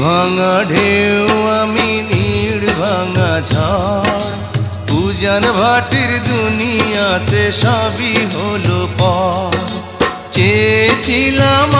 ভাঙা ঢেউ আমি নীড় ভাঙা ঝড়। পূজান ভাটির দুনিয়াতে সবই হলো পর। চেয়েছিলাম